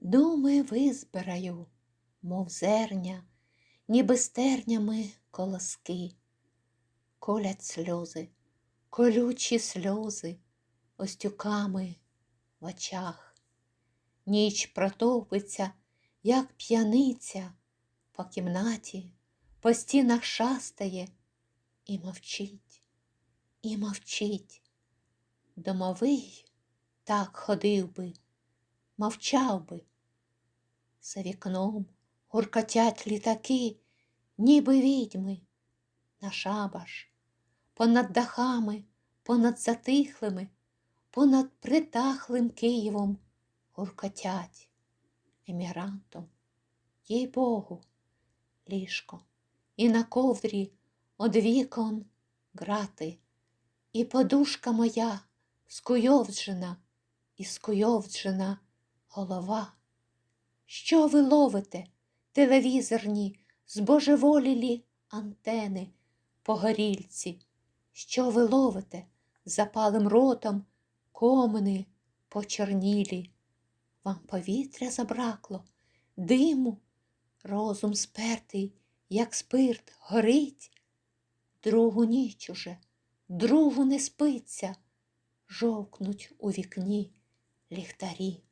Думи визбираю, мов зерня, ніби стернями колоски. Колять сльози, колючі сльози, остюками в очах. Ніч протовпиться, як п'яниця, по кімнаті, по стінах шастає і мовчить, і мовчить. Домовий так ходив би, мовчав би. За вікном гуркотять літаки, ніби відьми, на шабаш, понад дахами, понад затихлими, понад притахлим Києвом гуркотять емірантом, їй Богу, ліжко, і на ковдрі од вікон грати, і подушка моя скуйовджена, і скуйовджена голова. Що ви ловите, телевізорні, збожеволілі антени по горільці? Що ви ловите запалим ротом комини почорнілі? Вам повітря забракло, диму, розум спертий, як спирт, горить. Другу ніч уже, другу не спиться, жовкнуть у вікні ліхтарі.